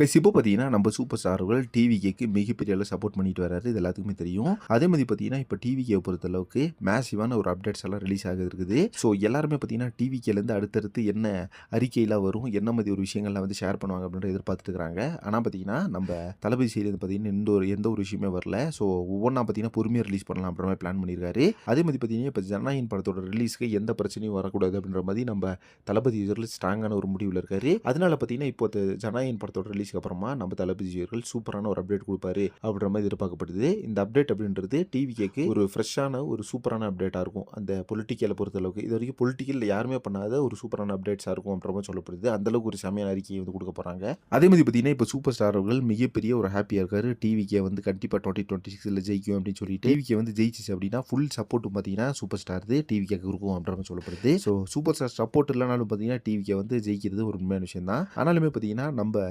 Guys இப்போ பார்த்தீங்கன்னா நம்ம சூப்பர் ஸ்டார்கள் டிவிகேக்கு மிகப்பெரிய அளவு சப்போர்ட் பண்ணிட்டு வராரு. இது எல்லாத்துக்குமே தெரியும். அதே மாதிரி பார்த்தீங்கன்னா இப்போ டிவிகே பொறுத்த அளவுக்கு மேசிவான ஒரு அப்டேட்ஸ் எல்லாம் ரிலீஸ் ஆக இருக்குது. ஸோ எல்லாருமே பார்த்தீங்கன்னா டிவிகேலேருந்து அடுத்தடுத்து என்ன அறிக்கையெல்லாம் வரும் என்ன மாதிரி ஒரு விஷயங்கள்லாம் வந்து ஷேர் பண்ணுவாங்க அப்படின்ற எதிர்பார்த்துட்டு இருக்காங்க ஆனால் பார்த்தீங்கன்னா நம்ம தளபதி செய்தியில் பார்த்தீங்கன்னா எந்த ஒரு எந்த ஒரு விஷயமே வரல. ஸோ ஒவ்வொன்றா பார்த்தீங்கன்னா பொறுமையாக ரிலீஸ் பண்ணலாம் அப்படின்ற மாதிரி பிளான் பண்ணியிருக்காரு அதே மாதிரி பார்த்தீங்கன்னா இப்போ ஜனநாயகன் படத்தோட ரிலீஸ்க்கு எந்த பிரச்சனையும் வரக்கூடாது அப்படின்ற மாதிரி நம்ம தளபதி இதில் ஸ்ட்ராங்கான ஒரு முடிவில் இருக்காரு. அதனால பார்த்தீங்கன்னா இப்போ ஜனநாயகன் படத்தோட ரிலீஸ்க்கு அப்புறமா நம்ம தளபதி அவர்கள் சூப்பரான ஒரு அப்டேட் கொடுப்பாரு அப்படின்ற மாதிரி எதிர்பார்க்கப்படுது. இந்த அப்டேட் அப்படின்றது டிவிக்கு ஒரு ஃப்ரெஷ்ஷான ஒரு சூப்பரான அப்டேட்டாக இருக்கும். அந்த பொலிட்டிக்கலை பொறுத்த அளவுக்கு. இது வரைக்கும் பொலிட்டிக்கல் யாருமே பண்ணாத ஒரு சூப்பரான அப்டேட்ஸாக இருக்கும் அப்படின்ற மாதிரி சொல்லப்படுது. அந்த அளவுக்கு ஒரு செமையான அறிக்கையை வந்து கொடுக்க போகிறாங்க அதே மாதிரி பார்த்தீங்கன்னா இப்போ சூப்பர் ஸ்டார் அவர்கள் மிகப்பெரிய ஒரு ஹாப்பியாக இருக்காரு. டிவிக்கே வந்து கண்டிப்பாக டுவெண்ட்டி டுவெண்ட்டி சிக்ஸில் ஜெயிக்கும் அப்படின்னு சொல்லி டிவிக்கே வந்து ஜெயிச்சிச்சு அப்படின்னா ஃபுல் சப்போர்ட்டும் பார்த்தீங்கன்னா சூப்பர் ஸ்டார் டிவிக்கே இருக்கும் அப்படின்ற மாதிரி சொல்லப்படுது. ஸோ சூப்பர் ஸ்டார் சப்போர்ட் இல்லைனாலும் பார்த்தீங்கன்னா டிவிக்கே வந்து ஜெயிக்கிறது ஒரு உண்மையான விஷயம் தான் ஆனாலுமே பார்த்தீங்கன்னா நம்ம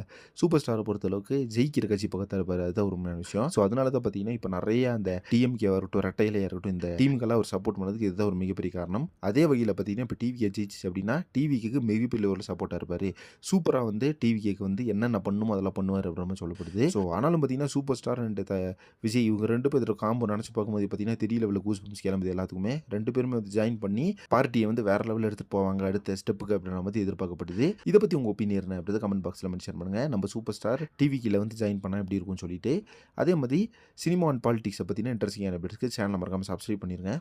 சூப்பர் ஸ்டாரை பொறுத்தளவுக்கு ஜெயிக்கிற கட்சி பக்கத்தில் இருப்பார். அதுதான் ஒரு உண்மையான விஷயம். ஸோ அதனால தான் பார்த்தீங்கன்னா இப்போ நிறைய அந்த டிஎம்கே இருக்கட்டும் ரெட்டையிலையாக இருக்கட்டும் இந்த டீமுக்கெல்லாம் ஒரு சப்போர்ட் பண்ணதுக்கு இதுதான் ஒரு மிகப்பெரிய காரணம். அதே வகையில் பார்த்தீங்கன்னா இப்போ டிவிக்கே ஜெயிச்சிச்சு அப்படின்னா டிவிக்கு மிகப்பெரிய ஒரு சப்போர்ட்டாக இருப்பார். சூப்பராக வந்து டிவிகேக்கு வந்து என்னென்ன பண்ணுமோ அதெல்லாம் பண்ணுவார் அப்படின்ற மாதிரி சொல்லப்படுது. ஸோ ஆனாலும் பார்த்தீங்கன்னா super star and the Vijay இவங்க ரெண்டு பேர் காம்போ நினச்சி பார்க்கும்போது பார்த்தீங்கன்னா தெரிய லெவலில் கூஸ் பம்ஸ் கிளம்புது எல்லாத்துக்குமே. ரெண்டு பேருமே வந்து ஜாயின் பண்ணி பார்ட்டியை வந்து வேற லெவலில் எடுத்துகிட்டு போவாங்க அடுத்த ஸ்டெப்புக்கு அப்படின்ற மாதிரி எதிர்பார்க்கப்படுது. இதை பற்றி உங்கள் ஒப்பீனியன் என்ன அப்படி கமெண்ட் பாக்ஸில் மென்ஷன் பண்ணுங்கள் நம்ம சூப்பர் ஸ்டார் டிவிக்கில் வந்து ஜாயின் பண்ணால் எப்படி இருக்கும்னு சொல்லிட்டு அதே மாதிரி சினிமா அண்ட் பற்றினா பற்றின இன்ட்ரெஸ்டிங்கான இருக்குது சேனல் மறக்காமல் சப்ஸ்கிரைப் பண்ணிடுங்க